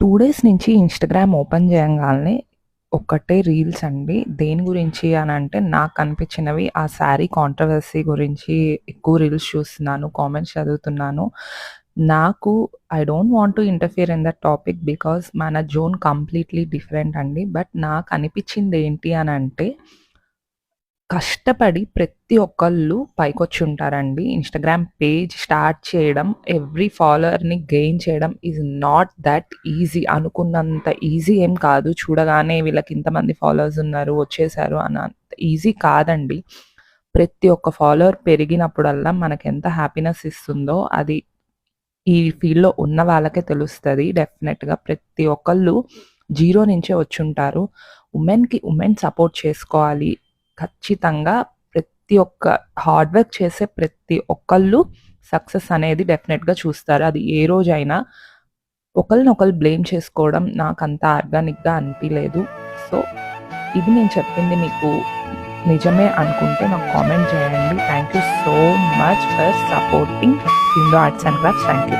Two days నుంచి Instagram open చేయగానే ఒక్కటే రీల్స్ అండి. దేని గురించి అని అంటే నాకు అనిపించినవి ఆ శారీ కాంట్రవర్సీ గురించి ఎక్కువ రీల్స్ చూస్తున్నాను. కామెంట్స్ చదువుతున్నాను. నాకు I don't want to interfere in the topic because మన జోన్ కంప్లీట్‌లీ డిఫరెంట్ అండి. బట్ నాకు అనిపించింది ఏంటి అని అంటే కష్టపడి ప్రతి ఒక్కళ్ళు పైకొచ్చుంటారండి. ఇన్‌స్టాగ్రామ్ పేజ్ స్టార్ట్ చేయడం, ఎవ్రీ ఫాలోవర్‌ని గెయిన్ చేయడం ఈజ్ నాట్ దట్ ఈజీ. అనుకున్నంత ఈజీ ఏం కాదు. చూడగానే వీళ్ళకి ఇంతమంది ఫాలోవర్స్ ఉన్నారు, వచ్చేసారు అనంత ఈజీ కాదండి. ప్రతి ఒక్క ఫాలోవర్ పెరిగినప్పుడల్లా మనకు ఎంత హ్యాపీనెస్ ఇస్తుందో అది ఈ ఫీల్డ్‌లో ఉన్న వాళ్ళకే తెలుస్తుంది డెఫినెట్‌గా ప్రతి ఒక్కళ్ళు జీరో నుంచే వచ్చుంటారు. ఉమెన్‌కి ఉమెన్ సపోర్ట్ చేసుకోవాలి. ఖచ్చితంగా ప్రతి ఒక్క హార్డ్ వర్క్ చేసే ప్రతి ఒక్కళ్ళు సక్సెస్ అనేది డెఫినెట్‌గా చూస్తారు. అది ఏ రోజైనా ఒకళ్ళనొకళ్ళు బ్లేమ్ చేసుకోవడం నాకంత ఆర్గానిక్‌గా అనిపించలేదు సో, ఇది నేను చెప్పింది మీకు నిజమే అనుకుంటే నాకు కామెంట్ చేయండి. Thank you so much for supporting Sindhu arts and crafts. Thank you.